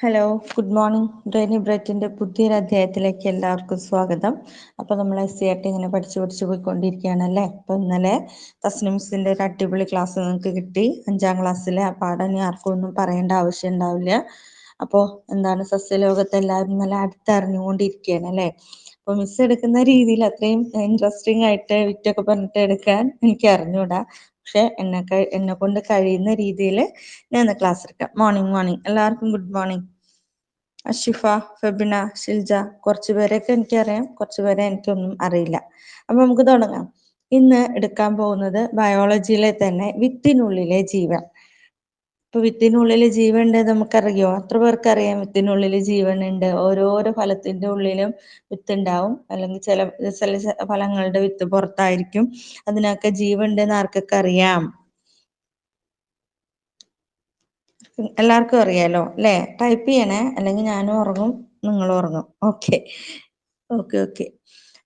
Hello good morning daily ബ്രെറ്റിന്റെ പുതിയൊരു അധ്യായത്തിലേക്ക് എല്ലാവർക്കും സ്വാഗതം. അപ്പൊ നമ്മൾ എസ് സി ആർ ടി ഇങ്ങനെ പഠിച്ചു പഠിച്ചു പോയിക്കൊണ്ടിരിക്കുകയാണല്ലേ? അപ്പൊ ഇന്നലെ തസ്നിംസിന്റെ ഒരു അടിപൊളി ക്ലാസ് നിങ്ങൾക്ക് കിട്ടി. അഞ്ചാം ക്ലാസ്സിലെ ആ പാഠം ഇനി ആർക്കും ഒന്നും പറയേണ്ട ആവശ്യം ഉണ്ടാവില്ല. അപ്പോ എന്താണ് സസ്യലോകത്തെ എല്ലാവരും നല്ല അടുത്തറിഞ്ഞുകൊണ്ടിരിക്കുകയാണ് അല്ലെ അപ്പൊ മിസ് എടുക്കുന്ന രീതിയിൽ അത്രയും ഇൻട്രസ്റ്റിംഗ് ആയിട്ട് വിറ്റൊക്കെ പറഞ്ഞിട്ട് എടുക്കാൻ എനിക്ക് അറിഞ്ഞൂടാ പക്ഷെ എന്നെ എന്നെ കൊണ്ട് കഴിയുന്ന രീതിയിൽ ഞാൻ ക്ലാസ് എടുക്കാം. മോർണിംഗ് മോർണിംഗ് എല്ലാവർക്കും ഗുഡ് മോർണിംഗ് അഷിഫ ഫെബിന ഷിൽജ കുറച്ചു പേരെയൊക്കെ എനിക്കറിയാം. കുറച്ചു പേരെ എനിക്കൊന്നും അറിയില്ല. അപ്പൊ നമുക്ക് തുടങ്ങാം. ഇന്ന് എടുക്കാൻ പോകുന്നത് ബയോളജിയിലെ തന്നെ വിത്തിനുള്ളിലെ ജീവൻ. ഇപ്പൊ വിത്തിനുള്ളിൽ ജീവൻ ഉണ്ട് നമുക്കറിയോ? എത്ര പേർക്കറിയാം വിത്തിനുള്ളിൽ ജീവനുണ്ട്. ഓരോരോ ഫലത്തിന്റെ ഉള്ളിലും വിത്തുണ്ടാവും. അല്ലെങ്കിൽ ചില ചില ഫലങ്ങളുടെ വിത്ത് പുറത്തായിരിക്കും. അതിനൊക്കെ ജീവനുണ്ടെന്ന് ആർക്കൊക്കെ അറിയാം? എല്ലാവർക്കും അറിയാലോ അല്ലെ? ടൈപ്പ് ചെയ്യണേ. അല്ലെങ്കിൽ ഞാനും ഉറങ്ങും നിങ്ങളും ഉറങ്ങും. ഓക്കെ. Okay okay.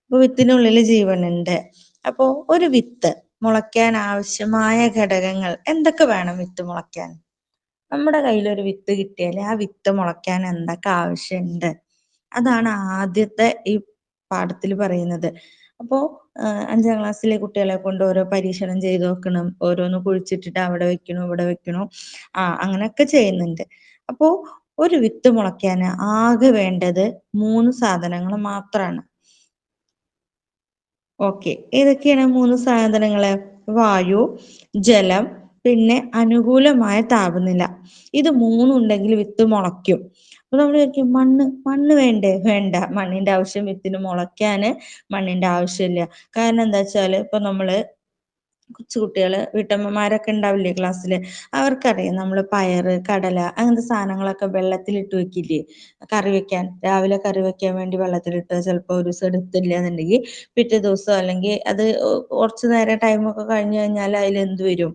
അപ്പൊ വിത്തിനുള്ളിൽ ജീവനുണ്ട്. അപ്പോ ഒരു വിത്ത് മുളയ്ക്കാൻ ആവശ്യമായ ഘടകങ്ങൾ എന്തൊക്കെ വേണം വിത്ത് മുളയ്ക്കാൻ? നമ്മുടെ കയ്യിൽ ഒരു വിത്ത് കിട്ടിയാൽ ആ വിത്ത് മുളയ്ക്കാൻ എന്തൊക്കെ ആവശ്യമുണ്ട്? അതാണ് ആദ്യത്തെ ഈ പാഠത്തിൽ പറയുന്നത്. അപ്പോ അഞ്ചാം ക്ലാസ്സിലെ കുട്ടികളെ കൊണ്ട് ഓരോ പരീക്ഷണം ചെയ്ത് നോക്കണം. ഓരോന്ന് കുഴിച്ചിട്ടിട്ട് അവിടെ വെക്കണു ഇവിടെ വെക്കണു? ആ അങ്ങനെയൊക്കെ ചെയ്യുന്നുണ്ട്. അപ്പോ ഒരു വിത്ത് മുളയ്ക്കാൻ ആകെ വേണ്ടത് മൂന്ന് സാധനങ്ങൾ മാത്രമാണ് ഓക്കെ. ഏതൊക്കെയാണ് മൂന്ന് സാധനങ്ങൾ? വായു ജലം പിന്നെ അനുകൂലമായ താപനില. ഇത് മൂന്നും ഉണ്ടെങ്കിൽ വിത്ത് മുളയ്ക്കും. അപ്പൊ നമ്മൾ വിചാരിക്കും മണ്ണ് മണ്ണ് വേണ്ടേ? വേണ്ട. മണ്ണിന്റെ ആവശ്യം വിത്തിന് മുളയ്ക്കാന് മണ്ണിന്റെ ആവശ്യമില്ല. കാരണം എന്താ വെച്ചാൽ ഇപ്പൊ നമ്മൾ കൊച്ചു കുട്ടികൾ വീട്ടമ്മമാരൊക്കെ ഉണ്ടാവില്ലേ ക്ലാസ്സിൽ? അവർക്കറിയാം നമ്മൾ പയറ് കടല അങ്ങനത്തെ സാധനങ്ങളൊക്കെ വെള്ളത്തിലിട്ട് വെക്കില്ലേ? കറി വെക്കാൻ രാവിലെ കറി വെക്കാൻ വേണ്ടി വെള്ളത്തിലിട്ട് ചിലപ്പോ ഒരു ദിവസം എടുത്തില്ല എന്നുണ്ടെങ്കിൽ പിറ്റേ ദിവസം അല്ലെങ്കിൽ അത് കുറച്ചു നേരം ടൈമൊക്കെ കഴിഞ്ഞ് കഴിഞ്ഞാൽ അതിൽ എന്ത് വരും?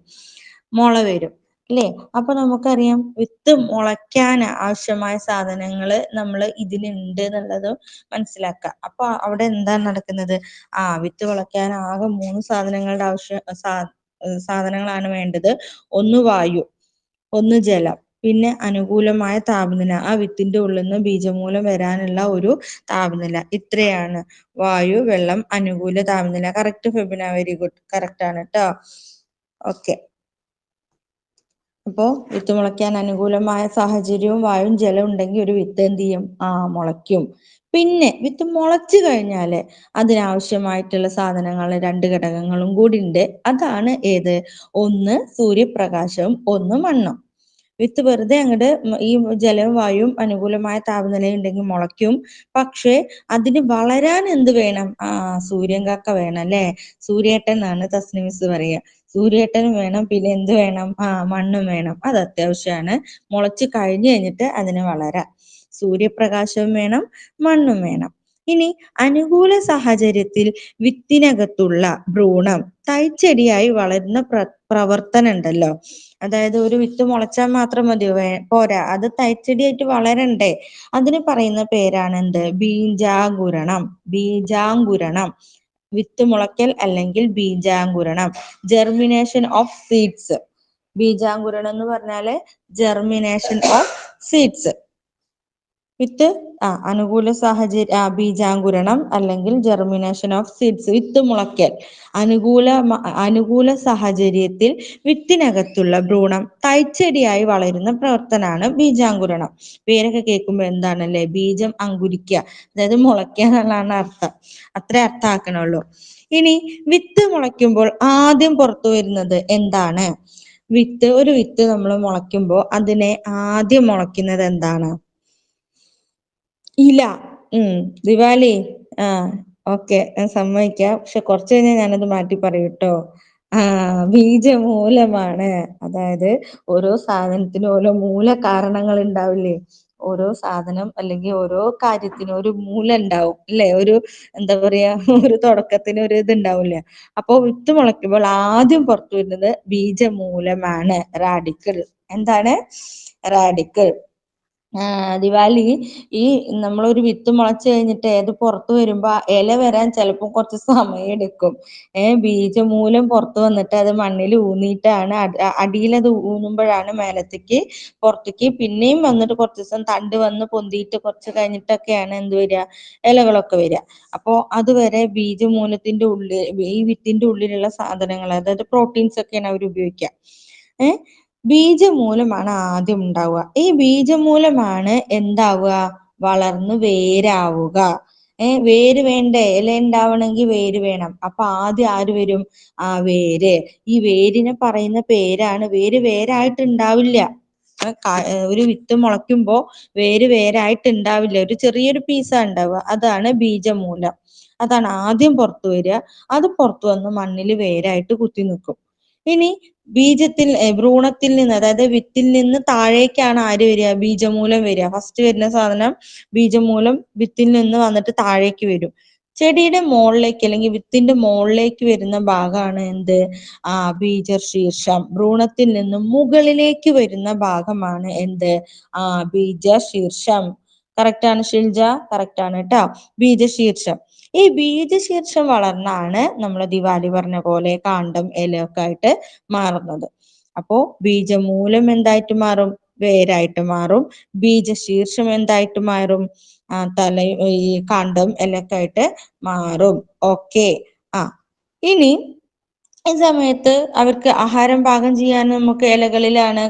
മുള വരും. അല്ലേ? അപ്പൊ നമുക്കറിയാം വിത്ത് മുളയ്ക്കാൻ ആവശ്യമായ സാധനങ്ങൾ നമ്മൾ ഇതിലുണ്ട് എന്നുള്ളത് മനസ്സിലാക്കുക. അപ്പൊ അവിടെ എന്താണ് നടക്കുന്നത്? ആ വിത്ത് മുളയ്ക്കാൻ ആകെ മൂന്ന് സാധനങ്ങളുടെ ആവശ്യം സാധനങ്ങളാണ് വേണ്ടത്. ഒന്ന് വായു ഒന്ന് ജലം പിന്നെ അനുകൂലമായ താപനില. ആ വിത്തിന്റെ ഉള്ളിൽ നിന്ന് ബീജമൂലം വരാനുള്ള ഒരു താപനില. ഇത്രയാണ്. വായു വെള്ളം അനുകൂല താപനില. Correct Febina very good correct ആണ് കേട്ടോ ഓക്കെ അപ്പോ വിത്ത് മുളയ്ക്കാൻ അനുകൂലമായ സാഹചര്യവും വായും ജലം ഉണ്ടെങ്കിൽ ഒരു വിത്ത് എന്ത് ചെയ്യും? ആ മുളയ്ക്കും. പിന്നെ വിത്ത് മുളച്ചു കഴിഞ്ഞാൽ അതിനാവശ്യമായിട്ടുള്ള സാധനങ്ങൾ രണ്ട് ഘടകങ്ങളും കൂടി ഉണ്ട്. അതാണ് ഏത്? ഒന്ന് സൂര്യപ്രകാശവും ഒന്ന് മണ്ണും. വിത്ത് വെറുതെ അങ്ങോട്ട് ഈ ജലവും വായുവും അനുകൂലമായ താപനിലയുണ്ടെങ്കിൽ മുളയ്ക്കും. പക്ഷേ അതിന് വളരാൻ എന്ത് വേണം? ആ സൂര്യൻ കാക്ക വേണം അല്ലെ? സൂര്യേട്ടൻ എന്നാണ് തസ്നിമിസ് പറയുക. സൂര്യേട്ടനും വേണം പിന്നെ എന്ത് വേണം? ആ മണ്ണും വേണം. അത് അത്യാവശ്യമാണ് മുളച്ച് കഴിഞ്ഞു കഴിഞ്ഞിട്ട് അതിന് വളരാ. സൂര്യപ്രകാശവും വേണം മണ്ണും വേണം. ഇനി അനുകൂല സാഹചര്യത്തിൽ വിത്തിനകത്തുള്ള ഭ്രൂണം തൈച്ചെടിയായി വളരുന്ന പ്ര പ്രവർത്തനം ഉണ്ടല്ലോ അതായത് ഒരു വിത്ത് മുളച്ചാൽ മാത്രം മതി പോരാ. അത് തൈച്ചെടിയായിട്ട് വളരണ്ടേ? അതിന് പറയുന്ന പേരാണ് എന്ത് ബീജാകുരണം ബീജാങ്കുരണം വിത്ത് മുളയ്ക്കൽ അല്ലെങ്കിൽ ബീജാങ്കുരണം. ജെർമിനേഷൻ ഓഫ് സീഡ്സ് ബീജാങ്കുരണം എന്ന് പറഞ്ഞാൽ ജെർമിനേഷൻ ഓഫ് സീഡ്സ് വിത്ത് ആ അനുകൂല സാഹചര്യ ബീജാങ്കുരണം അല്ലെങ്കിൽ ജെർമിനേഷൻ ഓഫ് സീഡ്സ് വിത്ത് മുളയ്ക്കൽ. അനുകൂല അനുകൂല സാഹചര്യത്തിൽ വിത്തിനകത്തുള്ള ഭ്രൂണം തൈച്ചെടിയായി വളരുന്ന പ്രവർത്തനമാണ് ബീജാങ്കുരണം. പേരൊക്കെ കേൾക്കുമ്പോൾ എന്താണല്ലേ? ബീജം അങ്കുരിക്കുക അതായത് മുളയ്ക്കുക എന്നുള്ളതാണ് അർത്ഥം. അത്രേ അർത്ഥമാക്കണുള്ളൂ. ഇനി വിത്ത് മുളയ്ക്കുമ്പോൾ ആദ്യം പുറത്തു വരുന്നത് എന്താണ്? വിത്ത് ഒരു വിത്ത് നമ്മൾ മുളയ്ക്കുമ്പോൾ അതിനെ ആദ്യം മുളയ്ക്കുന്നത് എന്താണ്? ഇല. ഉം ദിവാലി. ആ ഓക്കെ ഞാൻ സമ്മതിക്കാം. പക്ഷെ കുറച്ച് കഴിഞ്ഞാൽ ഞാനത് മാറ്റി പറയും ട്ടോ ആ ബീജമൂലമാണ്. അതായത് ഓരോ സാധനത്തിനും ഓരോ മൂല കാരണങ്ങൾ ഉണ്ടാവില്ലേ? ഓരോ സാധനം അല്ലെങ്കിൽ ഓരോ കാര്യത്തിനും ഒരു മൂല ഉണ്ടാവും അല്ലെ? ഒരു എന്താ പറയാ ഒരു തുടക്കത്തിന് ഒരു ഇത് ഉണ്ടാവില്ല? അപ്പൊ വിത്ത് മുളയ്ക്കുമ്പോൾ ആദ്യം പുറത്തു വരുന്നത് ബീജമൂലമാണ്. റാഡിക്കൽ എന്താണ്? റാഡിക്കൽ ദിവാലി ഈ നമ്മളൊരു വിത്ത് മുളച്ച് കഴിഞ്ഞിട്ട് ഏത് പുറത്ത് വരുമ്പോ ഇല വരാൻ ചിലപ്പോൾ കുറച്ച് സമയം എടുക്കും. ഏഹ് ബീജമൂലം പുറത്ത് വന്നിട്ട് അത് മണ്ണിൽ ഊന്നിയിട്ടാണ് അടിൽത് ഊന്നുമ്പോഴാണ് മേലത്തേക്ക് പുറത്തേക്ക് പിന്നെയും വന്നിട്ട് കുറച്ച് ദിവസം തണ്ട് വന്ന് പൊന്തിയിട്ട് കുറച്ച് കഴിഞ്ഞിട്ടൊക്കെയാണ് എന്ത് വരിക? ഇലകളൊക്കെ വരിക. അപ്പോ അതുവരെ ബീജമൂലത്തിന്റെ ഉള്ളിൽ ഈ വിത്തിന്റെ ഉള്ളിലുള്ള സാധനങ്ങൾ അതായത് പ്രോട്ടീൻസ് ഒക്കെയാണ് അവർ ഉപയോഗിക്കുക. ഏഹ് ബീജമൂലമാണ് ആദ്യം ഉണ്ടാവുക. ഈ ബീജമൂലമാണ് എന്താവുക? വളർന്നു വേരാവുക. ഏർ വേര് വേണ്ടേ? ഇല ഉണ്ടാവണമെങ്കിൽ വേര് വേണം. അപ്പൊ ആദ്യം ആര് വരും? ആ വേര്. ഈ വേരിനെ പറയുന്ന പേരാണ് വേര് വേരായിട്ട് ഉണ്ടാവില്ല ഒരു വിത്ത് മുളയ്ക്കുമ്പോ വേര് വേരായിട്ട് ഉണ്ടാവില്ല ഒരു ചെറിയൊരു പീസാ ഉണ്ടാവുക. അതാണ് ബീജമൂലം. അതാണ് ആദ്യം പുറത്തു വരിക. അത് പുറത്തു വന്ന് മണ്ണിൽ വേരായിട്ട് കുത്തി നിൽക്കും ഇനി ബീജത്തിൽ ഭ്രൂണത്തിൽ നിന്ന് അതായത് വിത്തിൽ നിന്ന് താഴേക്കാണ് ആര് വരിക? ബീജമൂലം വരിക. ഫസ്റ്റ് വരുന്ന സാധനം ബീജമൂലം വിത്തിൽ നിന്ന് വന്നിട്ട് താഴേക്ക് വരും. ചെടിയുടെ മുകളിലേക്ക് അല്ലെങ്കിൽ വിത്തിന്റെ മുകളിലേക്ക് വരുന്ന ഭാഗമാണ് എന്ത്? ആ ബീജ ശീർഷം ഭ്രൂണത്തിൽ നിന്ന് മുകളിലേക്ക് വരുന്ന ഭാഗമാണ് എന്ത്? ആ ബീജ ശീർഷം കറക്റ്റ് ആണ് ഷിൽജ? കറക്റ്റ് ആണ് കേട്ടോ ബീജശീർഷം. ഈ ബീജശീർഷം വളർന്നാണ് നമ്മൾ ദിവാലി പറഞ്ഞ പോലെ കാണ്ടം ഇലയൊക്കെ ആയിട്ട് മാറുന്നത്. അപ്പോ ബീജമൂലം എന്തായിട്ട് മാറും? വേരായിട്ട് മാറും. ബീജശീർഷം എന്തായിട്ട് മാറും? ആ തല ഈ കാണ്ടം ഇലയൊക്കെ ആയിട്ട് മാറും. ഓക്കെ. ആ ഇനി ഈ സമയത്ത് അവർക്ക് ആഹാരം പാകം ചെയ്യാൻ നമുക്ക് ഇലകളിലാണ്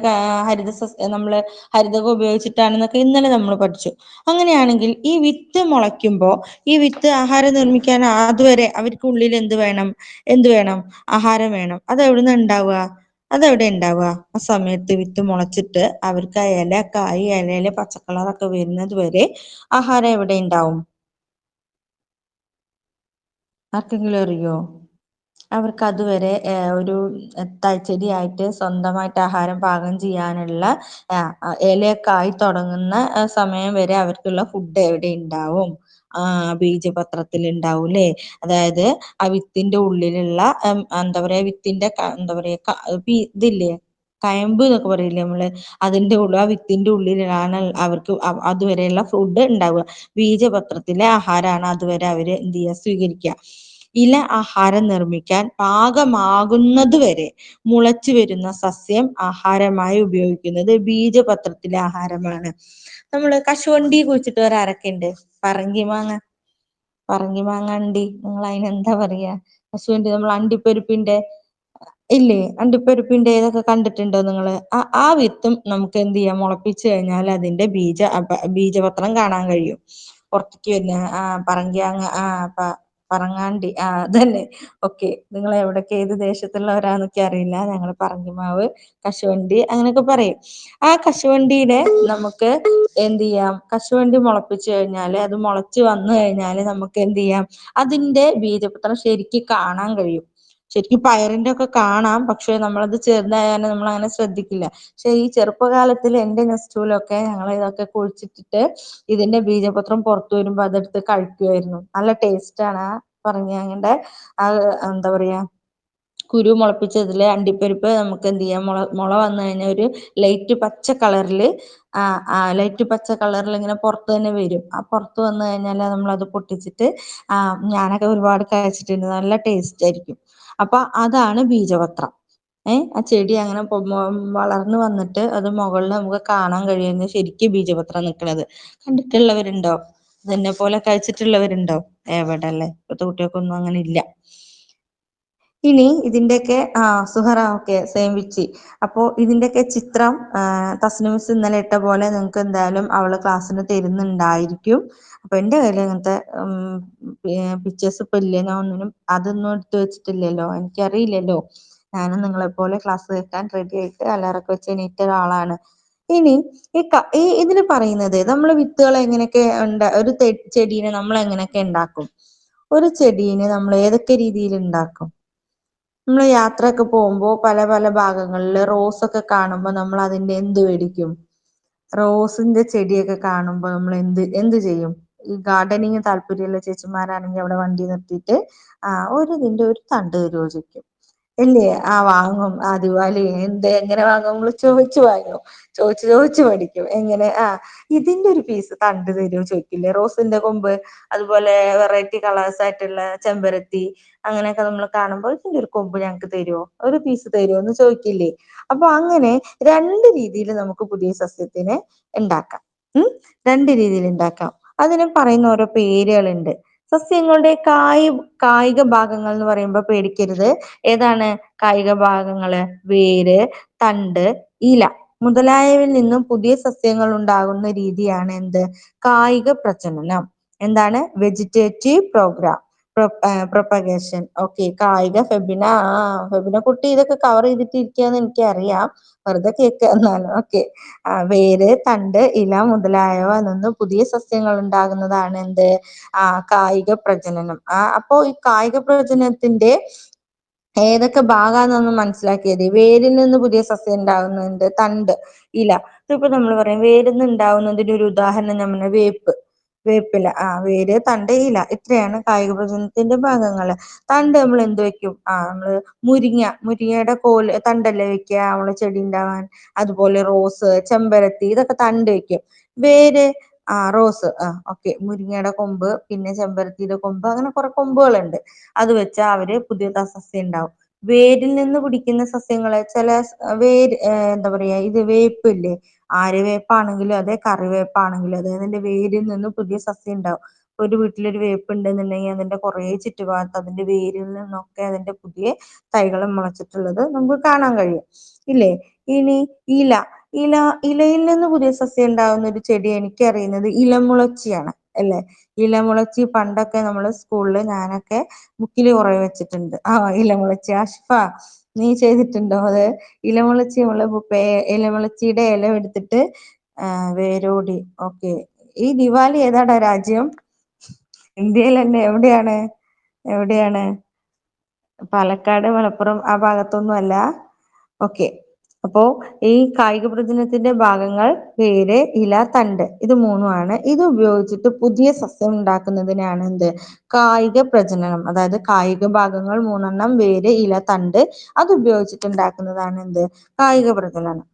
ഹരിത സ നമ്മൾ ഹരിതകം ഉപയോഗിച്ചിട്ടാണെന്നൊക്കെ ഇന്നലെ നമ്മൾ പഠിച്ചു. അങ്ങനെയാണെങ്കിൽ ഈ വിത്ത് മുളയ്ക്കുമ്പോൾ ഈ വിത്ത് ആഹാരം നിർമ്മിക്കാൻ അതുവരെ അവർക്ക് ഉള്ളിൽ എന്ത് വേണം? എന്ത് വേണം? ആഹാരം വേണം. അത് എവിടുന്ന ഉണ്ടാവുക അതെവിടെ ഉണ്ടാവുക ആ സമയത്ത് വിത്ത് മുളച്ചിട്ട് അവർക്ക് ആ ഇല കായ് ഇലയിലെ പച്ചക്കളറൊക്കെ വരുന്നത് വരെ ആഹാരം എവിടെ ഉണ്ടാവും ആർക്കെങ്കിലും അറിയോ? അവർക്ക് അതുവരെ ഒരു തച്ചടിയായിട്ട് സ്വന്തമായിട്ട് ആഹാരം പാകം ചെയ്യാനുള്ള ഇലയൊക്കെ ആയി തുടങ്ങുന്ന സമയം വരെ അവർക്കുള്ള ഫുഡ് എവിടെ ഉണ്ടാവും ബീജപത്രത്തിൽ ഉണ്ടാവൂല്ലേ അതായത് ആ വിത്തിന്റെ ഉള്ളിലുള്ള എന്താ പറയാ വിത്തിന്റെ എന്താ പറയാ ഇതില്ലേ? കയമ്പ് എന്നൊക്കെ പറയില്ലേ നമ്മൾ? അതിന്റെ ഉള്ളിൽ ആ വിത്തിന്റെ ഉള്ളിലാണ് അവർക്ക് അതുവരെയുള്ള ഫുഡ് ഉണ്ടാവുക ബീജപത്രത്തിലെ ആഹാരമാണ് അതുവരെ അവർ എന്ത് ചെയ്യുക സ്വീകരിക്കുക ഇല ആഹാരം നിർമ്മിക്കാൻ പാകമാകുന്നത് വരെ മുളച്ചു വരുന്ന സസ്യം ആഹാരമായി ഉപയോഗിക്കുന്നത് ബീജപത്രത്തിലെ ആഹാരമാണ്. നമ്മൾ കശുവണ്ടി കുഴിച്ചിട്ട് ഒരു അരക്കുണ്ട്. പറങ്കി മാങ്ങ. പറങ്കി മാങ്ങണ്ടി നിങ്ങൾ അതിനെന്താ പറയാ? കശുവണ്ടി നമ്മൾ അണ്ടിപ്പരിപ്പിന്റെ ഇല്ലേ? അണ്ടിപ്പരിപ്പിന്റെ ഇതൊക്കെ കണ്ടിട്ടുണ്ടോ നിങ്ങൾ? ആ ആ വിത്തും നമുക്ക് എന്ത് ചെയ്യാം? മുളപ്പിച്ചു കഴിഞ്ഞാൽ അതിന്റെ ബീജ ബീജപത്രം കാണാൻ കഴിയും. പുറത്തേക്ക് വരുന്ന പറങ്കി പറങ്കിമാങ്ങ ആഹ് പറങ്ങാണ്ടി. ആ അതന്നെ. ഓക്കെ. നിങ്ങൾ എവിടൊക്കെ ഏത് ദേശത്തുള്ളവരാന്നൊക്കെ അറിയില്ല. ഞങ്ങൾ പറങ്കിമാവ് കശുവണ്ടി അങ്ങനെയൊക്കെ പറയും. ആ കശുവണ്ടിയുടെ നമുക്ക് എന്ത് ചെയ്യാം? കശുവണ്ടി മുളപ്പിച്ചു കഴിഞ്ഞാൽ അത് മുളച്ച് വന്ന കഴിഞ്ഞാൽ നമുക്ക് എന്ത് ചെയ്യാം? അതിന്റെ ബീജപത്രം ശരിക്ക് കാണാൻ കഴിയും. ശരിക്കും പയറിന്റെ ഒക്കെ കാണാം പക്ഷെ നമ്മളത് ചെറുതായാലും നമ്മൾ അങ്ങനെ ശ്രദ്ധിക്കില്ല. പക്ഷെ ഈ ചെറുപ്പകാലത്തിൽ എന്റെ നെസ്റ്റൂലൊക്കെ ഞങ്ങൾ ഇതൊക്കെ കുഴിച്ചിട്ടിട്ട് ഇതിന്റെ ബീജപത്രം പുറത്തു വരുമ്പോ അതെടുത്ത് കഴിക്കുവായിരുന്നു. നല്ല ടേസ്റ്റ് ആണ് പറഞ്ഞ ഞങ്ങളുടെ എന്താ പറയാ കുരു മുളപ്പിച്ചതിൽ അണ്ടിപ്പരിപ്പ് നമുക്ക് എന്ത് ചെയ്യാം? മുള മുള വന്നു കഴിഞ്ഞാൽ ഒരു ലൈറ്റ് പച്ച കളറിൽ ലൈറ്റ് പച്ച കളറിൽ ഇങ്ങനെ പുറത്ത് തന്നെ വരും. ആ പുറത്ത് വന്നു കഴിഞ്ഞാൽ നമ്മൾ അത് പൊട്ടിച്ചിട്ട് ഞാനൊക്കെ ഒരുപാട് കഴിച്ചിട്ടുണ്ട്. നല്ല ടേസ്റ്റ് ആയിരിക്കും. അപ്പൊ അതാണ് ബീജപത്രം. ഏഹ് ആ ചെടി അങ്ങനെ വളർന്നു വന്നിട്ട് അത് മുകളിൽ നമുക്ക് കാണാൻ കഴിയുന്ന ശരിക്കും ബീജപത്രം നിൽക്കുന്നത് കണ്ടിട്ടുള്ളവരുണ്ടോ? ഇതെന്നെ പോലെ കഴിച്ചിട്ടുള്ളവരുണ്ടോ? എവിടെ എവിടെല്ലേ ഇപ്പത്തെ കുട്ടികൾക്കൊന്നും അങ്ങനെ ഇല്ല. ഇനി ഇതിന്റെയൊക്കെ ആ സുഹറ ഓക്കെ സെയിം വിച്ചി. അപ്പോ ഇതിന്റെയൊക്കെ ചിത്രം തസ്നമിസ് ഇന്നലെ ഇട്ട പോലെ നിങ്ങൾക്ക് എന്തായാലും അവൾ ക്ലാസ്സിന് തരുന്നുണ്ടായിരിക്കും. അപ്പൊ എന്റെ കയ്യിൽ അങ്ങനത്തെ പിക്ചേഴ്സ് ഇപ്പൊ ഇല്ല? ഞാൻ ഒന്നിനും അതൊന്നും എടുത്തു വെച്ചിട്ടില്ലല്ലോ. എനിക്കറിയില്ലല്ലോ. ഞാനും നിങ്ങളെ പോലെ ക്ലാസ് കേൾക്കാൻ റെഡി ആയിട്ട് അലാറൊക്കെ വെച്ച് എണീറ്റ ഒരാളാണ്. ഇനി ഈ ഈ ഇതിൽ പറയുന്നത് നമ്മൾ വിത്തുകൾ എങ്ങനെയൊക്കെ ഉണ്ടാ ഒരു ചെടീനെ നമ്മൾ എങ്ങനെയൊക്കെ ഉണ്ടാക്കും? ഒരു ചെടീനെ നമ്മൾ ഏതൊക്കെ രീതിയിൽ ഉണ്ടാക്കും? നമ്മൾ യാത്രയൊക്കെ പോകുമ്പോ പല പല ഭാഗങ്ങളിൽ ഒക്കെ കാണുമ്പോ നമ്മൾ അതിന്റെ എന്ത് മേടിക്കും? റോസിന്റെ ചെടിയൊക്കെ കാണുമ്പോൾ നമ്മൾ എന്ത് എന്ത് ചെയ്യും? ഈ ഗാർഡനിങ് താല്പര്യമുള്ള ചേച്ചിമാരാണെങ്കിൽ അവിടെ വണ്ടി നിർത്തിയിട്ട് ആ ഒരു ഇതിന്റെ ഒരു തണ്ട് ചോദിക്കും ഇല്ലേ? ആ വാങ്ങും. ആ ദിവാലി എന്ത് എങ്ങനെ വാങ്ങും? നമ്മൾ ചോദിച്ചു വാങ്ങും. ചോദിച്ചു ചോദിച്ചു പഠിക്കും. എങ്ങനെ? ആ ഇതിന്റെ ഒരു പീസ് തണ്ട് തരും ചോദിക്കില്ലേ? റോസിന്റെ കൊമ്പ് അതുപോലെ വെറൈറ്റി കളേഴ്സ് ആയിട്ടുള്ള ചെമ്പരത്തി അങ്ങനെയൊക്കെ നമ്മൾ കാണുമ്പോൾ ഇതിന്റെ ഒരു കൊമ്പ് ഞങ്ങൾക്ക് തരുമോ ഒരു പീസ് തരുമോ എന്ന് ചോദിക്കില്ലേ? അപ്പൊ അങ്ങനെ രണ്ട് രീതിയിൽ നമുക്ക് പുതിയ സസ്യത്തിനെ ഉണ്ടാക്കാം. ഉം? രണ്ട് രീതിയിൽ ഉണ്ടാക്കാം. അതിന് പറയുന്ന ഓരോ പേരുകളുണ്ട്. സസ്യങ്ങളുടെ കായ് കായിക ഭാഗങ്ങൾ എന്ന് പറയുമ്പോൾ പേടിക്കരുത്. ഏതാണ്? കായിക ഭാഗങ്ങൾ വേര് തണ്ട് ഇല മുതലായവയിൽ നിന്നും പുതിയ സസ്യങ്ങൾ ഉണ്ടാകുന്ന രീതിയാണ് എന്ത്? കായിക പ്രജനനം. എന്താണ്? വെജിറ്റേറ്റീവ് പ്രോഗ്രാം പ്രൊപ്പഗേഷൻ ഓക്കെ കായിക ഫെബിന ആ ഫെബിന കുട്ടി ഇതൊക്കെ കവർ ചെയ്തിട്ടിരിക്കയാന്ന് എനിക്കറിയാം. വെറുതെ കേക്ക് എന്നാലും. ഓക്കെ വേര് തണ്ട് ഇല മുതലായവ നിന്ന് പുതിയ സസ്യങ്ങൾ ഉണ്ടാകുന്നതാണ് എന്ത്? ആ കായിക പ്രജനനം. ആ അപ്പോ ഈ കായിക പ്രവചനത്തിന്റെ ഏതൊക്കെ ഭാഗാന്നൊന്ന് മനസ്സിലാക്കിയത്. വേരിൽ നിന്ന് പുതിയ സസ്യം ഉണ്ടാകുന്നുണ്ട് തണ്ട് ഇല. ഇതിപ്പോ നമ്മൾ പറയും വേരിൽ നിന്ന് ഉണ്ടാകുന്നതിന്റെ ഒരു ഉദാഹരണം നമ്മുടെ വേപ്പ്. വേപ്പില. ആ വേര് തണ്ട് ഇല ഇത്രയാണ് കായിക പ്രചരണത്തിന്റെ ഭാഗങ്ങൾ തണ്ട് നമ്മൾ എന്ത് വെക്കും? ആ നമ്മൾ മുരിങ്ങ മുരിങ്ങയുടെ കോൽ തണ്ടല്ലേ വെക്കുക? നമ്മളെ ചെടി ഉണ്ടാവാൻ. അതുപോലെ റോസ് ചെമ്പരത്തി ഇതൊക്കെ തണ്ട് വെക്കും. വേര് ആ റോസ് ആ ഓക്കെ. മുരിങ്ങയുടെ കൊമ്പ് പിന്നെ ചെമ്പരത്തിയുടെ കൊമ്പ് അങ്ങനെ കുറെ കൊമ്പുകളുണ്ട്. അത് വെച്ചാ അവർ പുതിയ സസ്യം ഉണ്ടാവും. വേരിൽ നിന്ന് പിടിക്കുന്ന സസ്യങ്ങളെ ചില വേര് എന്താ പറയാ ഇത് വേപ്പില്ലേ? ആര്യവേപ്പാണെങ്കിലും അതെ കറിവേപ്പാണെങ്കിലും അതെ അതിന്റെ വേരിൽ നിന്ന് പുതിയ സസ്യം ഉണ്ടാവും. ഒരു വീട്ടിലൊരു വേപ്പ് ഉണ്ടെന്നുണ്ടെങ്കിൽ അതിന്റെ കുറേ ചുറ്റുഭാഗത്ത് അതിന്റെ വേരിൽ നിന്നൊക്കെ അതിന്റെ പുതിയ തൈകൾ മുളച്ചിട്ടുള്ളത് നമുക്ക് കാണാൻ കഴിയും. ഇല്ലേ? ഇനി ഇല. ഇല ഇലയിൽ നിന്ന് പുതിയ സസ്യം ഉണ്ടാവുന്ന ഒരു ചെടി എനിക്ക് അറിയുന്നത് ഇലമുളച്ചിയാണ്. അല്ലെ? ഇലമുളച്ചി പണ്ടൊക്കെ നമ്മൾ സ്കൂളിൽ ഞാനൊക്കെ ബുക്കിൽ കുറെ വെച്ചിട്ടുണ്ട്. ആ ഇലമുളച്ചി. അഷ്ഫ നീ ചെയ്തിട്ടുണ്ടോ അത്? ഇലമുളച്ചി നമ്മൾ ഇലമുളച്ചിയുടെ ഇല എടുത്തിട്ട് വേരോടി. ഓക്കെ. ഈ ദിവാലി ഏതാടാ രാജ്യം? ഇന്ത്യയിൽ തന്നെ എവിടെയാണ്? എവിടെയാണ്? പാലക്കാട് മലപ്പുറം ആ ഭാഗത്തൊന്നും അല്ല ഓക്കെ. അപ്പോ ഈ കായിക പ്രചനത്തിന്റെ ഭാഗങ്ങൾ വേര് ഇല തണ്ട് ഇത് മൂന്നുമാണ്. ഇത് ഉപയോഗിച്ചിട്ട് പുതിയ സസ്യം ഉണ്ടാക്കുന്നതിനാണ് എന്ത്? കായിക പ്രജനനം അതായത് കായിക ഭാഗങ്ങൾ മൂന്നെണ്ണം വേര് ഇല തണ്ട് അത് ഉപയോഗിച്ചിട്ട് ഉണ്ടാക്കുന്നതാണ് എന്ത്? കായിക പ്രജനനം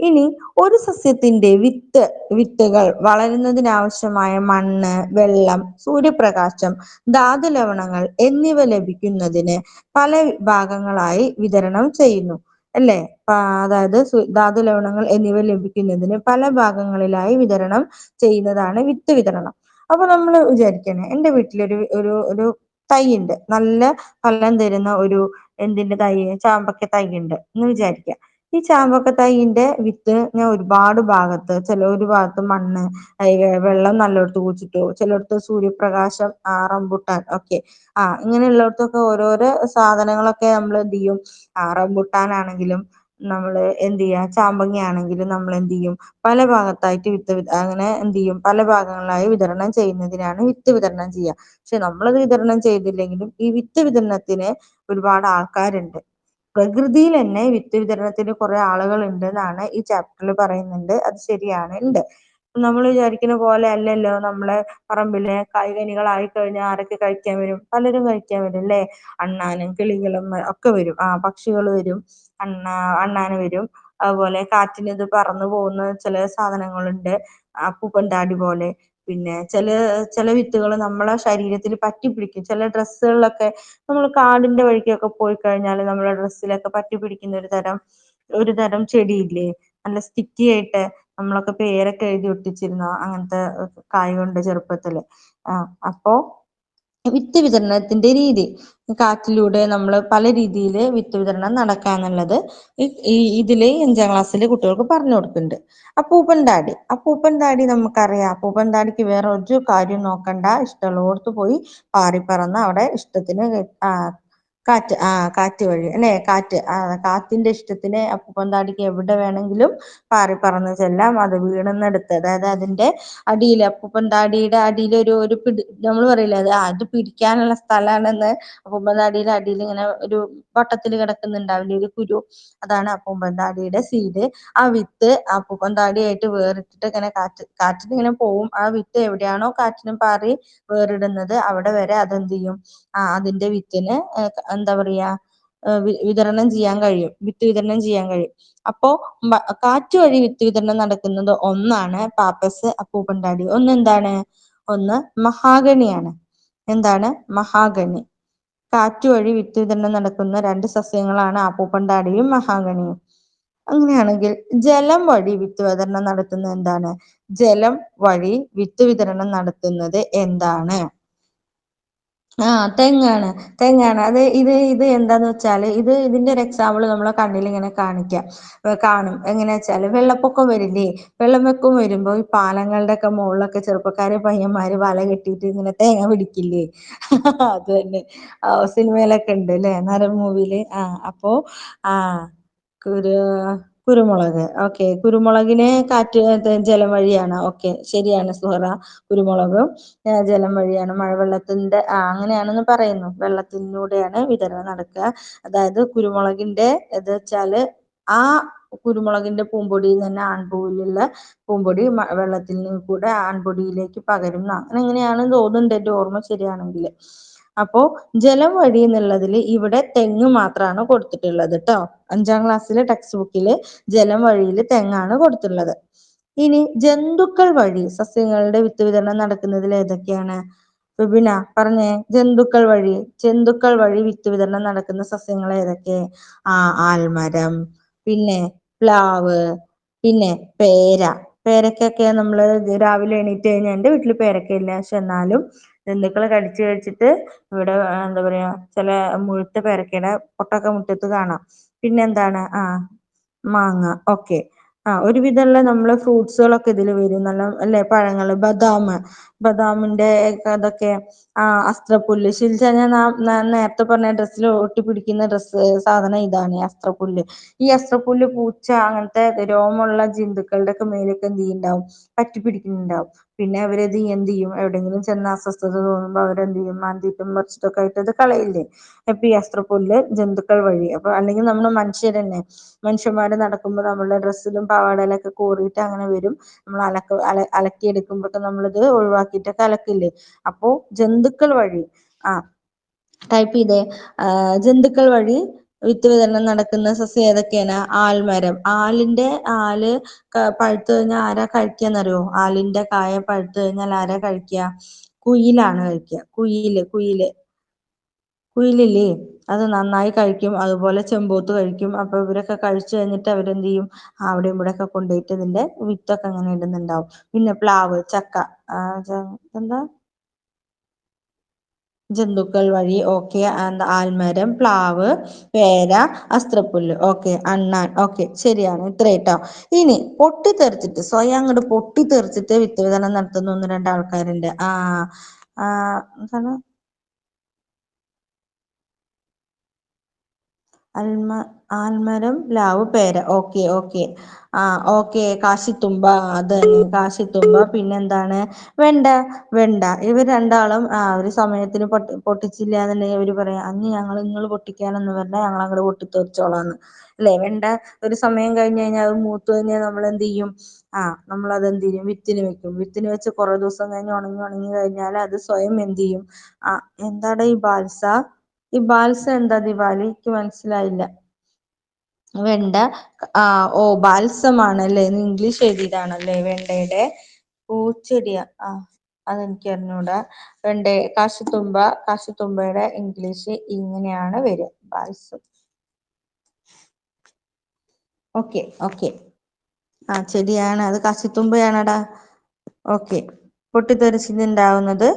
ഇനി ഒരു സസ്യത്തിന്റെ വിത്ത് വിത്തുകൾ വളരുന്നതിനാവശ്യമായ മണ്ണ് വെള്ളം സൂര്യപ്രകാശം ധാതു ലവണങ്ങൾ എന്നിവ ലഭിക്കുന്നതിന് പല ഭാഗങ്ങളായി വിതരണം ചെയ്യുന്നു. അല്ലെ? അതായത് ധാതു ലവണങ്ങൾ എന്നിവ ലഭിക്കുന്നതിന് പല ഭാഗങ്ങളിലായി വിതരണം ചെയ്യുന്നതാണ് വിത്ത് വിതരണം. അപ്പൊ നമ്മൾ വിചാരിക്കണേ എന്റെ വീട്ടിലൊരു ഒരു ഒരു ഉണ്ട് നല്ല ഫലം തരുന്ന ഒരു എന്തിന്റെ തൈ? ചാമ്പക്ക തൈ ഉണ്ട് എന്ന് വിചാരിക്കുക ഈ ചാമ്പക്ക തൈയിന്റെ വിത്ത് ഞാൻ ഒരുപാട് ഭാഗത്ത് ചില ഒരു ഭാഗത്ത് മണ്ണ് വെള്ളം നല്ലോടത്ത് കുഴിച്ചിട്ടു. ചിലയിടത്ത് സൂര്യപ്രകാശം ആ റംമ്പുട്ടാൻ ഓക്കെ ഇങ്ങനെ ഇങ്ങനെുള്ളിടത്തൊക്കെ ഓരോരോ സാധനങ്ങളൊക്കെ നമ്മൾ എന്ത് ചെയ്യും? ആ റംബുട്ടാനാണെങ്കിലും നമ്മൾ എന്ത് ചെയ്യുക ചാമ്പങ്ങ ആണെങ്കിലും നമ്മൾ എന്ത് ചെയ്യും? പല ഭാഗത്തായിട്ട് വിത്ത് അങ്ങനെ എന്ത് ചെയ്യും? പല ഭാഗങ്ങളിലായി വിതരണം ചെയ്യുന്നതിനാണ് വിത്ത് വിതരണം ചെയ്യുക പക്ഷെ നമ്മളത് വിതരണം ചെയ്തില്ലെങ്കിലും ഈ വിത്ത് വിതരണത്തിന് ഒരുപാട് ആൾക്കാരുണ്ട്. പ്രകൃതിയിൽ തന്നെ വിത്ത് വിതരണത്തിന് കുറെ ആളുകൾ ഉണ്ട് എന്നാണ് ഈ ചാപ്റ്ററിൽ പറയുന്നുണ്ട്. അത് ശരിയാണ്. ഉണ്ട്. നമ്മൾ വിചാരിക്കുന്ന പോലെ അല്ലല്ലോ? നമ്മളെ പറമ്പിലെ കായ്കനികളായി കഴിഞ്ഞാൽ ആരൊക്കെ കഴിക്കാൻ വരും? പലരും കഴിക്കാൻ വരും അല്ലെ? അണ്ണാനും കിളികളും ഒക്കെ വരും. ആ പക്ഷികൾ വരും. അണ്ണ അണ്ണാന് വരും. അതുപോലെ കാറ്റിന് ഇത് പറന്നു പോകുന്ന ചില സാധനങ്ങളുണ്ട്. അപ്പൂപ്പൻ താടി പോലെ. പിന്നെ ചില ചില വിത്തുകൾ നമ്മളെ ശരീരത്തിൽ പറ്റിപ്പിടിക്കും. ചില ഡ്രസ്സുകളിലൊക്കെ നമ്മൾ കാടിന്റെ വഴിക്കൊക്കെ പോയി കഴിഞ്ഞാൽ നമ്മളെ ഡ്രസ്സിലൊക്കെ പറ്റിപ്പിടിക്കുന്ന ഒരു തരം ഒരു തരം ചെടിയില്ലേ? നല്ല സ്റ്റിക്കി ആയിട്ട് നമ്മളൊക്കെ പേരൊക്കെ എഴുതി ഒട്ടിച്ചിരുന്ന അങ്ങനത്തെ കായുണ്ട് ചെറുപ്പത്തിൽ. ആ അപ്പോ വിത്ത് വിതരണത്തിന്റെ രീതി. കാറ്റിലൂടെ നമ്മൾ പല രീതിയിൽ വിത്ത് വിതരണം നടക്കാന്നുള്ളത് ഈ ഇതിൽ അഞ്ചാം ക്ലാസ്സിൽ കുട്ടികൾക്ക് പറഞ്ഞു കൊടുക്കുന്നുണ്ട്. അപ്പൂപ്പൻ ഡാഡി അപ്പൂപ്പൻ ഡാഡി നമുക്കറിയാം. അപ്പൂപ്പൻ ഡാഡിക്ക് വേറെ ഒരു കാര്യം നോക്കണ്ട. ഇഷ്ടമുള്ളോടത്ത് പോയി പാറി പറന്ന് അവിടെ ഇഷ്ടത്തിന് കാറ്റ് ആ കാറ്റ് വഴി അല്ലേ? കാറ്റ് ആ കാറ്റിന്റെ ഇഷ്ടത്തിന് അപ്പൂപ്പന്താടിക്ക് എവിടെ വേണമെങ്കിലും പാറി പറന്ന് ചെല്ലാം. അത് വീണെന്നെടുത്ത് അതായത് അതിന്റെ അടിയിൽ അപ്പൂപ്പൻ അടിയിൽ ഒരു ഒരു പിടി നമ്മൾ പറയില്ല അത് അത് പിടിക്കാനുള്ള സ്ഥലാണെന്ന് അപ്പപ്പൻദാടിയുടെ അടിയിൽ ഇങ്ങനെ ഒരു വട്ടത്തിൽ കിടക്കുന്നുണ്ടാവില്ലേ ഒരു കുരു. അതാണ് അപ്പൂപ്പൻ താടിയുടെ സീഡ്. ആ വിത്ത് അപ്പൂപ്പൻ താടിയായിട്ട് വേറിട്ടിട്ട് ഇങ്ങനെ കാറ്റ് കാറ്റിൽ ഇങ്ങനെ പോവും. ആ വിത്ത് എവിടെയാണോ കാറ്റിന് പാറി വേറിടുന്നത്. അവിടെ വരെ അതെന്ത് ചെയ്യും? ആ അതിന്റെ വിത്തിന് എന്താ പറയാ വിതരണം ചെയ്യാൻ കഴിയും വിത്ത് വിതരണം ചെയ്യാൻ കഴിയും. അപ്പോ കാറ്റ് വഴി വിത്ത് വിതരണം നടക്കുന്നത് ഒന്നാണ് പാപ്പസ് അപ്പൂപ്പണ്ടാടി ഒന്ന് എന്താണ്? ഒന്ന് മഹാഗണിയാണ്. എന്താണ്? മഹാഗണി. കാറ്റ് വഴി വിത്ത് വിതരണം നടക്കുന്ന രണ്ട് സസ്യങ്ങളാണ് ആപ്പൂപ്പണ്ടാടിയും മഹാഗണിയും. അങ്ങനെയാണെങ്കിൽ ജലം വഴി വിത്ത് വിതരണം നടത്തുന്നത് എന്താണ്? ജലം വഴി വിത്ത് വിതരണം നടത്തുന്നത് എന്താണ്? ആഹ് തെങ്ങാണ്. തെങ്ങാണ്. അത് ഇത് ഇത് എന്താന്ന് വെച്ചാൽ ഇത് ഇതിന്റെ ഒരു എക്സാമ്പിൾ നമ്മളെ കണ്ണിൽ ഇങ്ങനെ കാണിക്കാം. കാണും. എങ്ങനെ വെച്ചാൽ വെള്ളപ്പൊക്കം വരില്ലേ? വെള്ളപ്പൊക്കം വരുമ്പോ ഈ പാലങ്ങളുടെ ഒക്കെ മുകളിലൊക്കെ ചെറുപ്പക്കാര് പയ്യന്മാര് വല കെട്ടിയിട്ട് ഇങ്ങനെ തേങ്ങ പിടിക്കില്ലേ? അത് തന്നെ. സിനിമയിലൊക്കെ ഉണ്ട് അല്ലെ? നരം മൂവിയിൽ. ആ അപ്പോ ആ കുരു കുരുമുളക്. ഓക്കെ കുരുമുളകിനെ കാറ്റ് ജലം വഴിയാണ്. ഓക്കെ ശരിയാണ് സുഹറ. കുരുമുളകും ജലം വഴിയാണ്. മഴവെള്ളത്തിന്റെ അങ്ങനെയാണെന്ന് പറയുന്നു. വെള്ളത്തിലൂടെയാണ് വിതരണം നടക്കുക. അതായത് കുരുമുളകിന്റെ ഇത് വെച്ചാൽ ആ കുരുമുളകിന്റെ പൂമ്പൊടിയിൽ തന്നെ ആൺപൂവിലുള്ള പൂമ്പൊടി വെള്ളത്തിൽ കൂടെ ആൺപൊടിയിലേക്ക് പകരുന്ന. അങ്ങനെ എങ്ങനെയാണ് തോന്നുന്നുണ്ട് എന്റെ ഓർമ്മ ശരിയാണെങ്കിൽ അപ്പോ ജലം വഴി എന്നുള്ളതിൽ ഇവിടെ തെങ്ങ് മാത്രമാണ് കൊടുത്തിട്ടുള്ളത് കേട്ടോ അഞ്ചാം ക്ലാസ്സിലെ ടെക്സ്റ്റ് ബുക്കിൽ ജലം വഴിയിൽ തെങ്ങാണ് കൊടുത്തിട്ടുള്ളത്. ഇനി ജന്തുക്കൾ വഴി സസ്യങ്ങളുടെ വിത്ത് വിതരണം നടക്കുന്നതിൽ ഏതൊക്കെയാണ്? വിപിന പറഞ്ഞേ. ജന്തുക്കൾ വഴി ജന്തുക്കൾ വഴി വിത്ത് വിതരണം നടക്കുന്ന സസ്യങ്ങൾ ഏതൊക്കെ? ആ ആൽമരം പിന്നെ പ്ലാവ് പിന്നെ പേര. പേരക്കൊക്കെ നമ്മൾ രാവിലെ എണീറ്റ് കഴിഞ്ഞാൽ എന്റെ വീട്ടിൽ പേരക്കയില്ല പക്ഷെ എന്നാലും ജന്തുക്കൾ കടിച്ച് കഴിച്ചിട്ട് ഇവിടെ എന്താ പറയാ ചില മുഴുത്ത പേരക്കയുടെ പൊട്ടൊക്കെ മുറ്റത്ത് കാണാം. പിന്നെ എന്താണ് ആ മാങ്ങ. ഓക്കെ. ആ ഒരുവിധമുള്ള നമ്മൾ ഫ്രൂട്ട്സുകളൊക്കെ ഇതിൽ വരും. നല്ല അല്ലെ പഴങ്ങൾ ബദാം ബദാമിന്റെ അതൊക്കെ ആ അസ്ത്രപുല്ല് ശിൽജ ഞാൻ നേരത്തെ പറഞ്ഞ ഡ്രസ്സിൽ ഒട്ടിപ്പിടിക്കുന്ന ഡ്രസ്സ് സാധനം ഇതാണ് അസ്ത്രപ്പുല്ല്. ഈ അസ്ത്രപ്പുല്ല് പൂച്ച അങ്ങനത്തെ രോമമുള്ള ജന്തുക്കളുടെ ഒക്കെ മേലൊക്കെ എന്ത് ചെയ്യുന്നുണ്ടാവും പറ്റി പിടിക്കുന്നുണ്ടാവും പിന്നെ അവരത് എന്ത് ചെയ്യും? എവിടെയെങ്കിലും ചെന്ന് അസ്വസ്ഥത തോന്നുമ്പോ അവരെന്ത് ചെയ്യും? മാന്തിയിട്ടും മറിച്ചിട്ടൊക്കെ ആയിട്ട് അത് കളയില്ലേ? അപ്പൊ ഈ അസ്ത്രപ്പുല്ല് ജന്തുക്കൾ വഴി. അപ്പൊ അല്ലെങ്കിൽ നമ്മൾ മനുഷ്യരന്നെ. മനുഷ്യന്മാര് നടക്കുമ്പോൾ നമ്മളുടെ ഡ്രസ്സിലും പാവാടയിലൊക്കെ കോറിയിട്ട് അങ്ങനെ വരും. നമ്മൾ അലക്ക് അല അലക്കിയെടുക്കുമ്പോക്കെ നമ്മളിത് ഒഴിവാക്കിയിട്ടൊക്കെ അലക്കില്ലേ അപ്പോ ജന്തുക്കൾ വഴി ആ ടൈപ്പ് ചെയ്തേ. ജന്തുക്കൾ വഴി വിത്ത് വിതരണം നടക്കുന്ന സസ്യം ഏതൊക്കെയാണ്? ആൽമരം. ആലിന്റെ ആൽ പഴുത്ത് കഴിഞ്ഞാൽ ആരാ കഴിക്കാന്നറിയോ? ആലിന്റെ കായ പഴുത്ത് കഴിഞ്ഞാൽ ആരാ കഴിക്കുക? കുയിലാണ് കഴിക്കുക. കുയിൽ കുയിൽ. കുയിലില്ലേ? അത് നന്നായി കഴിക്കും അതുപോലെ ചെമ്പോത്ത് കഴിക്കും. അപ്പൊ ഇവരൊക്കെ കഴിച്ചു കഴിഞ്ഞിട്ട് അവരെന്ത് ചെയ്യും? അവിടെയും ഇവിടെ ഒക്കെ കൊണ്ടുപോയിട്ട് ഇതിന്റെ വിത്തൊക്കെ അങ്ങനെ ഇടുന്നുണ്ടാവും. പിന്നെ പ്ലാവ് ചക്ക എന്താ ജന്തുക്കൾ വഴി ഓക്കെ ആൽമരം പ്ലാവ് പേര അസ്ത്രപ്പുല്ല്. ഓക്കെ അണ്ണാൻ. ഓക്കെ ശരിയാണ്. ഇത്ര കേട്ടോ ഇനി പൊട്ടിത്തെറിച്ചിട്ട് സ്വയം അങ്ങോട്ട് പൊട്ടിത്തെറിച്ചിട്ട് വിത്ത് വിതരണം നടത്തുന്ന ഒന്ന് രണ്ട് ആൾക്കാരുണ്ട്. ആ ആ എന്താണ്? അൽമ ആൽമരം ലാവ് പേര. Okay okay. ആ ഓക്കെ. കാശിത്തുമ്പ അത് കാശിത്തുമ്പ. പിന്നെ എന്താണ് വെണ്ട വെണ്ട. ഇവർ രണ്ടാളും ആ ഒരു സമയത്തിന് പൊട്ടി പൊട്ടിച്ചില്ലന്നുണ്ടെങ്കിൽ ഇവർ പറയാം അന്ന് ഞങ്ങൾ നിങ്ങൾ പൊട്ടിക്കാനൊന്നും വേണ്ട ഞങ്ങൾ അങ്ങോട്ട് പൊട്ടിത്തെറിച്ചോളാന്ന്. അല്ലെ? വെണ്ട ഒരു സമയം കഴിഞ്ഞ് കഴിഞ്ഞാൽ അത് മൂത്ത് കഴിഞ്ഞാൽ നമ്മൾ എന്ത് ചെയ്യും ആ നമ്മൾ അത് എന്ത് ചെയ്യും വിത്തിന് വെക്കും. വിത്തിന് വെച്ച് കുറേ ദിവസം കഴിഞ്ഞ് ഉണങ്ങി ഉണങ്ങി കഴിഞ്ഞാൽ അത് സ്വയം എന്ത് ചെയ്യും ആ എന്താടെ ഈ ബാൽസ? ഈ ബാൽസ എന്താ ദിവാലി? എനിക്ക് മനസ്സിലായില്ല. വെണ്ട ആ ഓ ബാത്സമാണല്ലേ ഇംഗ്ലീഷ് എഴുതിയതാണല്ലേ വെണ്ടയുടെ? പൂച്ചെടിയാ ആ അതെനിക്ക് അറിഞ്ഞൂടാ. വെണ്ട കാശിത്തുമ്പ കാശിത്തുമ്പയുടെ ഇംഗ്ലീഷ് ഇങ്ങനെയാണ് വരിക. ബാൽസം. Okay okay. ആ ചെടിയാണ്. അത് കാശിത്തുമ്പയാണടാ ഓക്കെ. പൊട്ടിത്തെറിച്ചിട്ടുണ്ടാവുന്നത്.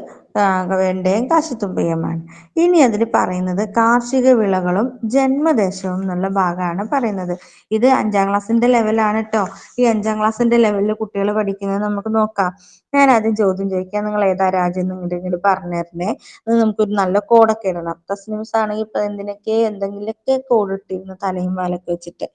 വെണ്ടയും കാശിത്തുമ്പയുമാണ്. ഇനി അതിൽ പറയുന്നത് കാർഷിക വിളകളും ജന്മദേശവും എന്നുള്ള ഭാഗമാണ് പറയുന്നത്. ഇത് അഞ്ചാം ക്ലാസ്സിന്റെ ലെവലാണ് കേട്ടോ ഈ അഞ്ചാം ക്ലാസ്സിന്റെ ലെവലിൽ കുട്ടികൾ പഠിക്കുന്നത് നമുക്ക് നോക്കാം. ഞാൻ ആദ്യം ചോദ്യം ചോദിക്കാം. നിങ്ങൾ ഏതാ രാജ്യം നിങ്ങളുടെ പറഞ്ഞു തരണേ. അത് നമുക്കൊരു നല്ല കോഡൊക്കെ ഇടണം. തസ്ലിം ന്യൂസ് ആണെങ്കിൽ ഇപ്പൊ എന്തിനൊക്കെ എന്തെങ്കിലുമൊക്കെ കോഡ് ഇട്ടിരുന്നു തലയും വാലൊക്കെ വെച്ചിട്ട്.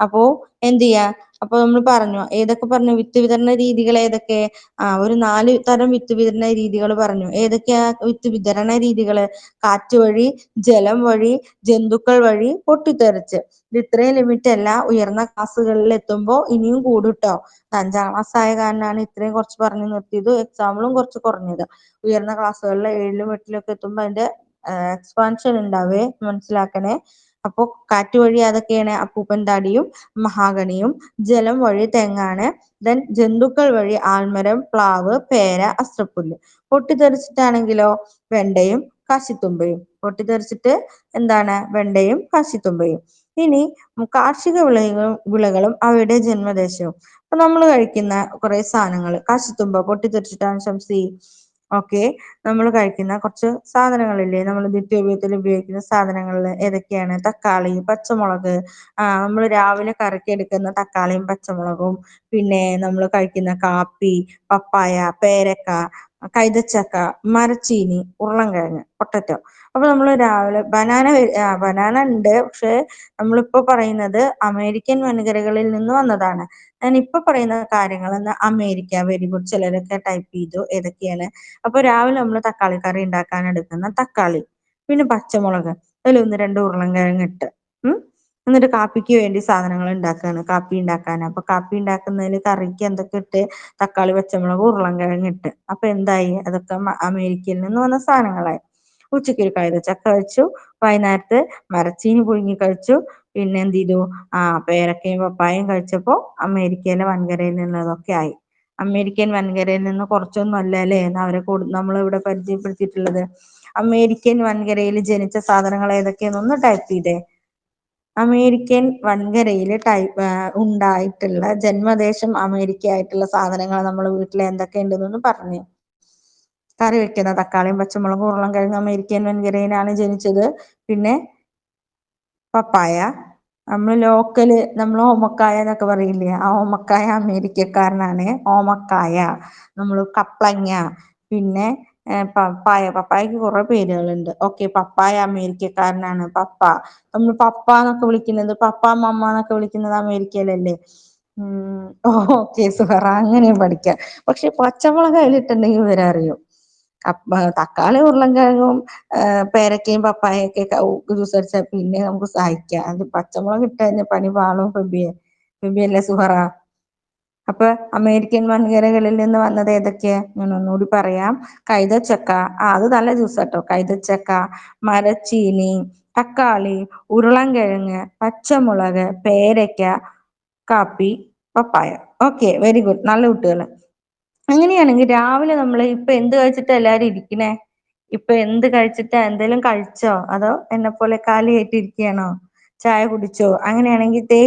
അപ്പോ എന്ത് ചെയ്യാ അപ്പൊ നമ്മൾ പറഞ്ഞു ഏതൊക്കെ പറഞ്ഞു? വിത്ത് വിതരണ രീതികൾ ഏതൊക്കെ? ആ ഒരു നാല് തരം വിത്ത് വിതരണ രീതികൾ പറഞ്ഞു. ഏതൊക്കെയാ വിത്ത് വിതരണ രീതികൾ കാറ്റ് വഴി ജലം വഴി ജന്തുക്കൾ വഴി പൊട്ടിത്തെറിച്ച്. ഇത് ഇത്രയും ലിമിറ്റ് അല്ല. ഉയർന്ന ക്ലാസ്സുകളിൽ എത്തുമ്പോ ഇനിയും കൂടുട്ടോ? അഞ്ചാം ക്ലാസ് ആയ കാരണമാണ് ഇത്രയും കുറച്ച് പറഞ്ഞു നിർത്തിയത്. എക്സാമ്പിളും കുറച്ച് കുറഞ്ഞത്. ഉയർന്ന ക്ലാസ്സുകളിൽ ഏഴിലും എട്ടിലും ഒക്കെ എത്തുമ്പോ അതിന്റെ എക്സ്പാൻഷൻ ഉണ്ടാവേ? മനസ്സിലാക്കണേ? അപ്പൊ കാറ്റ് വഴി അതൊക്കെയാണ് അപ്പൂപ്പൻ താടിയും മഹാഗണിയും. ജലം വഴി തെങ്ങാണ്. ദെൻ ജന്തുക്കൾ വഴി ആൽമരം പ്ലാവ് പേര അസ്ത്രപ്പുല്ല്. പൊട്ടിത്തെറിച്ചിട്ടാണെങ്കിലോ വെണ്ടയും കാശിത്തുമ്പയും. പൊട്ടിത്തെറിച്ചിട്ട് എന്താണ്? വെണ്ടയും കാശിത്തുമ്പയും. ഇനി കാർഷിക വിളകളും വിളകളും അവയുടെ ജന്മദേശവും. അപ്പൊ നമ്മൾ കഴിക്കുന്ന കുറെ സാധനങ്ങൾ. കാശിത്തുമ്പ പൊട്ടിത്തെറിച്ചിട്ടാണ് ശംസി ഓക്കെ. നമ്മൾ കഴിക്കുന്ന കുറച്ച് സാധനങ്ങളില്ലേ? നമ്മൾ നിത്യോപയോഗത്തിൽ ഉപയോഗിക്കുന്ന സാധനങ്ങളിൽ ഏതൊക്കെയാണ്? തക്കാളി പച്ചമുളക്. നമ്മൾ രാവിലെ കറക്കി എടുക്കുന്ന തക്കാളിയും പച്ചമുളകും. പിന്നെ നമ്മൾ കഴിക്കുന്ന കാപ്പി പപ്പായ പേരക്ക കൈതച്ചക്ക മരച്ചീനി ഉരുളൻകിഴങ്ങ് പൊട്ടറ്റോ. അപ്പൊ നമ്മൾ രാവിലെ ബനാന ബനാന ഉണ്ട് പക്ഷെ നമ്മളിപ്പോ പറയുന്നത് അമേരിക്കൻ വൻകരകളിൽ നിന്ന് വന്നതാണ്. ഞാൻ ഇപ്പൊ പറയുന്ന കാര്യങ്ങളെന്ന് അമേരിക്ക വെരി ഗുഡ് ചിലരൊക്കെ ടൈപ്പ് ചെയ്തു ഏതൊക്കെയാണ്. അപ്പൊ രാവിലെ നമ്മൾ തക്കാളി കറി ഉണ്ടാക്കാൻ എടുക്കുന്ന തക്കാളി പിന്നെ പച്ചമുളക് അതിൽ ഒന്ന് രണ്ട് ഉരുളൻകിഴങ്ങ് ഇട്ട് ഉം. എന്നിട്ട് കാപ്പിക്ക് വേണ്ടി സാധനങ്ങൾ ഉണ്ടാക്കുകയാണ് കാപ്പി ഉണ്ടാക്കാൻ അപ്പൊ കാപ്പി ഉണ്ടാക്കുന്നതിൽ കറിക്ക് എന്തൊക്കെ ഇട്ട്? തക്കാളി പച്ചമുളക് ഉരുളൻകിഴങ്ങ് ഇട്ട്. അപ്പൊ എന്തായി? അതൊക്കെ അമേരിക്കയിൽ നിന്ന് വന്ന സാധനങ്ങളായി. ഉച്ചയ്ക്ക് ഒരു ചക്ക കഴിച്ചു. വൈകുന്നേരത്ത് മരച്ചീനി പുഴുങ്ങി കഴിച്ചു. പിന്നെ എന്ത് ചെയ്തു? ആ പേരക്കയും പപ്പായയും കഴിച്ചപ്പോ അമേരിക്കയിലെ വൻകരയിൽ നിന്നതൊക്കെ ആയി. അമേരിക്കൻ വൻകരയിൽ നിന്ന് കുറച്ചൊന്നും അല്ല അല്ലേ? അവരെ കൂടു നമ്മൾ ഇവിടെ പരിചയപ്പെടുത്തിയിട്ടുള്ളത്. അമേരിക്കൻ വൻകരയിൽ ജനിച്ച സാധനങ്ങൾ ഏതൊക്കെയെന്നൊന്ന് ടൈപ്പ് ചെയ്തേ. അമേരിക്കൻ വൻകരയിൽ ഉണ്ടായിട്ടുള്ള ജന്മദേശം അമേരിക്ക ആയിട്ടുള്ള സാധനങ്ങൾ നമ്മൾ വീട്ടിൽ എന്തൊക്കെ ഉണ്ടെന്നൊന്ന് പറഞ്ഞു. കറി വെക്കുന്ന തക്കാളിയും പച്ചമുളകും ഉരുളൻകിഴങ്ങും അമേരിക്കൻ വൻകരയിലാണ് ജനിച്ചത്. പിന്നെ പപ്പായ. നമ്മൾ ലോക്കൽ നമ്മൾ ഓമക്കായ എന്നൊക്കെ പറയില്ലേ ആ ഓമക്കായ അമേരിക്കക്കാരനാണ്. ഓമക്കായ. നമ്മൾ കപ്ലങ്ങ. പിന്നെ പപ്പായ പപ്പായക്ക് കുറെ പേരുകളുണ്ട്. ഓക്കെ പപ്പായ അമേരിക്കക്കാരനാണ് പപ്പ. നമ്മൾ പപ്പ എന്നൊക്കെ വിളിക്കുന്നത് പപ്പ മമ്മ എന്നൊക്കെ വിളിക്കുന്നത് അമേരിക്കയിലല്ലേ? ഓക്കെ സുഹറ അങ്ങനെ പഠിക്കാം. പക്ഷെ പച്ചമുളക് അതിലിട്ടുണ്ടെങ്കിൽ ഇവരെ അറിയും. തക്കാളി ഉരുളൻകിഴങ്ങും പേരക്കയും പപ്പായൊക്കെ ജ്യൂസ് അടിച്ചാൽ പിന്നെ നമുക്ക് സഹിക്കാം. അത് പച്ചമുളക് ഇട്ട് കഴിഞ്ഞാൽ പണി പാളും ഫെബിയെ ഫെബിയല്ലേ സുഹറ അപ്പൊ അമേരിക്കൻ വൻകരകളിൽ നിന്ന് വന്നത് ഏതൊക്കെയാ? ഞാൻ ഒന്നുകൂടി പറയാം. കൈതച്ചക്ക. ആ അത് നല്ല ജ്യൂസ് ട്ടോ കൈതച്ചക്ക മരച്ചീനി തക്കാളി ഉരുളൻകിഴങ്ങ് പച്ചമുളക് പേരക്ക കാപ്പി പപ്പായ. Okay very good. നല്ല കുട്ടികൾ. അങ്ങനെയാണെങ്കിൽ രാവിലെ നമ്മൾ ഇപ്പൊ എന്ത് കഴിച്ചിട്ടാ എല്ലാരും ഇരിക്കണേ? ഇപ്പൊ എന്ത് കഴിച്ചിട്ടാ? എന്തെങ്കിലും കഴിച്ചോ? അതോ എന്നെ പോലെ കാലി കയറ്റി ഇരിക്കുകയാണോ ചായ കുടിച്ചോ? അങ്ങനെയാണെങ്കിൽ